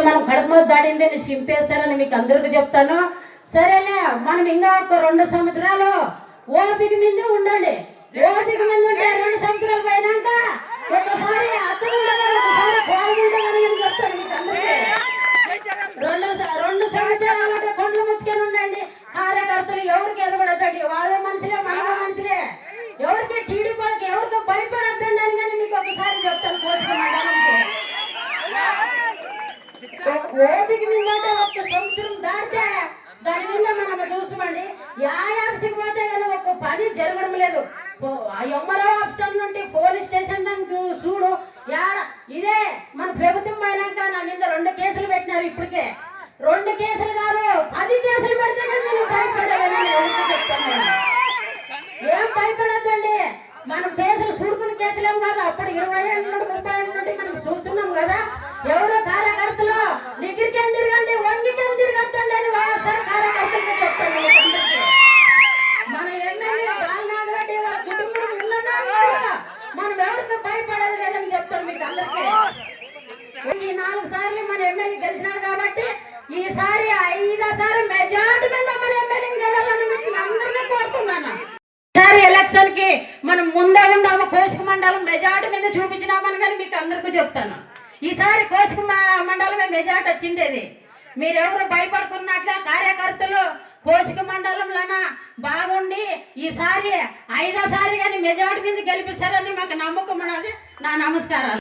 మనం కడుపు మీద దాడింది నేను చింపేస్తానని మీకు అందరికీ చెప్తాను. సరేలే మనం ఇంకా ఒక రెండు సంవత్సరాలు ఓపిక మీద ఉండండి. ఓపిక మీద ఉంటే రెండు సంవత్సరాలు పోయినాక ఒకసారి అతను ఉండగా రెండు స- రెండు సంవత్సరాలు అంటే కొండలు ముచ్చుకొని ఉండండి. కార్యకర్తలు ఎవరికి ఎదగడదండి వాళ్ళ మనుషులే మన మనుషులే. ఎవరికి టీడీపీ వాళ్ళకి ఎవరికి భయపడద్దండి అని కానీ మీకు ఒకసారి చెప్తాను కోరిక మండలంకి ఓపిక మీద ఒక్క ఒక సంవత్సరం దాటితే దాని మీద మనం చూసుకోండి. యాయాప్స్కి పోతే కదా ఒక్క పని జరగడం లేదు. ఆ ఎంఆర్ఓ ఆఫీసర్ నుండి పోలీస్ స్టేషన్ దానికి చూ- చూడు. యాడ ఇదే మన ప్రభుత్వం పోయినాక నా మీద రెండు కేసులు పెట్టినారు ఇప్పటికే. రెండు కేసులు కాదు పది కేసులు పెడితే కానీ నేను భయపడలేదని చెప్తాను ఏం భయపడద్దండి? మనం కేసులు చూడుకుని కేసులేం కాదు. అప్పుడు ఇరవై ఏళ్ళు ముప్పై ఏళ్ళు చెప్తాను మీకు అందరికీ. ఈ నాలుగు సార్లు మన ఎమ్మెల్యే గెలిచినారు కాబట్టి ఈసారి ఐదోసారి మెజార్టీ మీద మన ఎమ్మెల్యే గెలాలని మీకు అందరినీ కోరుతున్నాను. ఈసారి ఎలక్షన్కి మనం ముందే ఉండాము కోసుకు మండలం మెజార్టీ మీద చూపించినామని కానీ మీకు అందరికీ చెప్తాను. ఈసారి కోసుకు మండలం మెజార్టీ వచ్చిండేది మీరెవరు భయపడుకున్నట్లే కార్యకర్తలు కోసిక మండలంలోన బాగా ఈసారి ఐదోసారి కానీ మెజార్టీ మీద గెలిపిస్తారని మాకు నమ్మకం ఉన్నది. నా నమస్కారాలు.